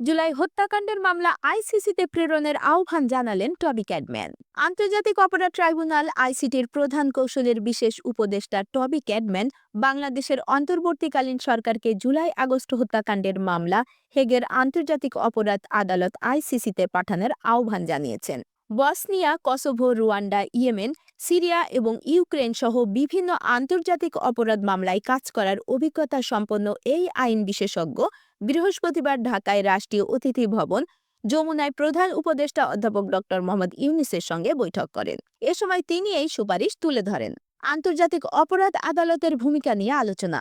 জুলাই হত্যাকাণ্ডের মামলা আইসিসিতে প্রেরণের আহ্বান জানালেন টবি ক্যাডম্যান আন্তর্জাতিক অপরাধ ট্রাইব্যুনাল আইসিটির প্রধান কৌশলের বিশেষ উপদেষ্টা টবি ক্যাডম্যান বাংলাদেশের অন্তর্বর্তীকালীন সরকারকে জুলাই আগস্ট হত্যাকাণ্ডের মামলা হেগের আন্তর্জাতিক অপরাধ আদালত আইসিসিতে পাঠানোর আহ্বান জানিয়েছেন। Bosnia, Kosovo, Rwanda, Yemen, Syria এবং ইউক্রেন সহ বিভিন্ন আন্তর্জাতিক অপরাধ মামলায় কাজ করার অভিজ্ঞতা সম্পন্ন এই আইন বিশেষজ্ঞ বৃহস্পতিবার ঢাকায় রাষ্ট্রীয় অতিথি ভবন, যমুনায় প্রধান উপদেষ্টা অধ্যাপক ড মোহাম্মদ ইউনিসের সঙ্গে বৈঠক করেন। এ সময় তিনি এই সুপারিশ তুলে ধরেন। আন্তর্জাতিক অপরাধ আদালতের ভূমিকা নিয়ে আলোচনা।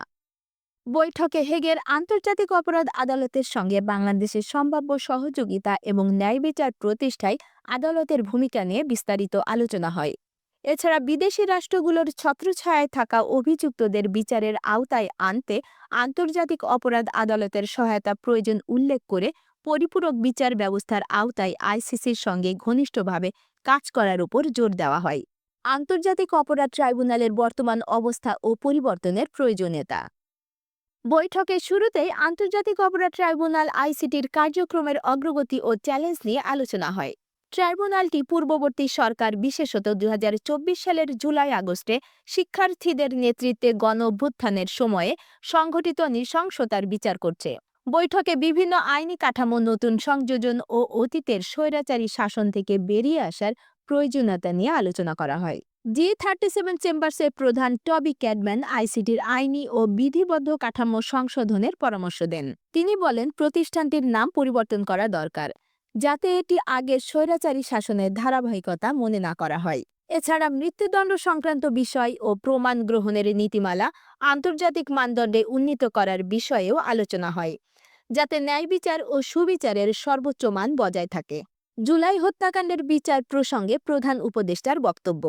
বৈঠকে হেগের আন্তর্জাতিক অপরাধ আদালতের সঙ্গে বাংলাদেশের সম্ভাব্য সহযোগিতা এবং ন্যায় বিচার প্রতিষ্ঠায় আদালতের ভূমিকা নিয়ে বিস্তারিত আলোচনা হয়। এছাড়া বিদেশি রাষ্ট্রগুলোর ছত্রছায়ায় থাকা অভিযুক্তদের বিচারের আওতায় আনতে আন্তর্জাতিক অপরাধ আদালতের সহায়তা প্রয়োজন উল্লেখ করে পরিপূরক বিচার ব্যবস্থার আওতায় আইসিসির সঙ্গে ঘনিষ্ঠভাবে কাজ করার উপর জোর দেওয়া হয়। আন্তর্জাতিক অপরাধ ট্রাইব্যুনালের বর্তমান অবস্থা ও পরিবর্তনের প্রয়োজনীয়তা। বৈঠকের শুরুতেই আন্তর্জাতিক অপরাধ ট্রাইব্যুনাল আইসিটির কার্যক্রমের অগ্রগতি ও চ্যালেঞ্জ নিয়ে আলোচনা হয়। ট্রাইব্যুনালটি পূর্ববর্তী সরকার, বিশেষত দু হাজার চব্বিশ সালের জুলাই আগস্টে শিক্ষার্থীদের নেতৃত্বে গণ অভ্যুত্থানের সময়ে সংঘটিত নৃশংসতার বিচার করছে। বৈঠকে বিভিন্ন আইনি কাঠামো, নতুন সংযোজন ও অতীতের স্বৈরাচারী শাসন থেকে বেরিয়ে আসার প্রয়োজনীয়তা নিয়ে আলোচনা করা হয়। জি থার্টি সেভেন চেম্বার্সের প্রধান টবি ক্যাডম্যান আইসিটির আইনি ও বিধিবদ্ধ কাঠামো সংশোধনের পরামর্শ দেন। তিনি বলেন, প্রতিষ্ঠানটির নাম পরিবর্তন করা দরকার। যাতে এটি আগের স্বৈরাচারী শাসনের ধারাবাহিকতা মনে না করা হয়। এছাড়া মৃত্যুদণ্ড সংক্রান্ত বিষয় ও প্রমাণ গ্রহণের নীতিমালা আন্তর্জাতিক মানদণ্ডে উন্নীত করার বিষয়েও আলোচনা হয়, যাতে ন্যায় বিচার ও সুবিচারের সর্বোচ্চ মান বজায় থাকে। জুলাই হত্যাকাণ্ডের বিচার প্রসঙ্গে প্রধান উপদেষ্টার বক্তব্য।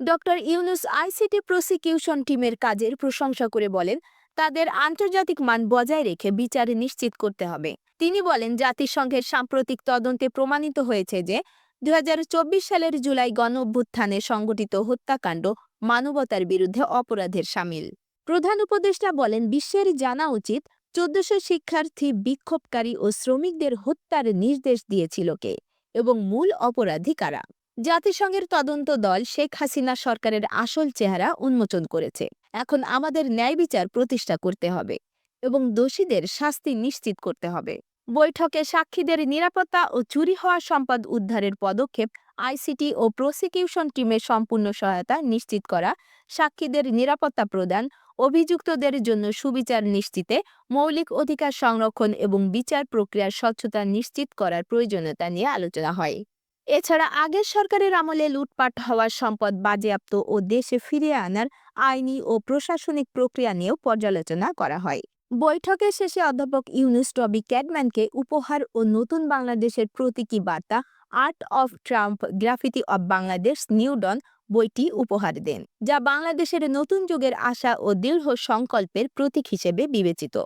ডক্টর ইউনুস আইসিটি প্রসিকিউশন টিমের কাজের প্রশংসা করে বলেন তাদের আন্তর্জাতিক মান বজায় রেখে বিচার নিশ্চিত করতে হবে। তিনি বলেন, জাতিসংঘের সাম্প্রতিক তদন্তে প্রমাণিত হয়েছে যে দুই সালের জুলাই গণ অভ্যুত্থানে সংঘটিত হত্যাকাণ্ড মানবতার বিরুদ্ধে অপরাধের সামিল। প্রধান উপদেষ্টা বলেন, বিশ্বের জানা উচিত, চোদ্দশো শিক্ষার্থী বিক্ষোভকারী ও শ্রমিকদের হত্যার নির্দেশ দিয়েছিল কে এবং মূল অপরাধী কারা। জাতিসংঘের তদন্ত দল শেখ হাসিনা সরকারের আসল চেহারা উন্মোচন করেছে। এখন আমাদের ন্যায় বিচার প্রতিষ্ঠা করতে হবে এবং দোষীদের শাস্তি নিশ্চিত করতে হবে। বৈঠকে সাক্ষীদের নিরাপত্তা ও চুরি হওয়া সম্পদ উদ্ধারের পদক্ষেপ আইসিটি ও প্রসিকিউশন টিমের সম্পূর্ণ সহায়তা নিশ্চিত করা, সাক্ষীদের নিরাপত্তা প্রদান, অভিযুক্তদের জন্য সুবিচার নিশ্চিতে, মৌলিক অধিকার সংরক্ষণ এবং বিচার প্রক্রিয়ার স্বচ্ছতা নিশ্চিত করার প্রয়োজনীয়তা নিয়ে আলোচনা হয়। এছাড়া আগের সরকারের আমলে লুটপাট হওয়ার সম্পদ বাজেয়াপ্ত ও দেশে ফিরিয়ে আনার আইনি ও প্রশাসনিক প্রক্রিয়া নিয়েও পর্যালোচনা করা হয়। বৈঠকের শেষে অধ্যাপক ইউনুস টবি ক্যাডম্যানকে উপহার ও নতুন বাংলাদেশের প্রতীকী বার্তা art of Trump graffiti of Bangladesh নিউডন বইটি উপহার দেন, যা বাংলাদেশের নতুন যুগের আশা ও দৃঢ় সংকল্পের প্রতীক হিসেবে বিবেচিত।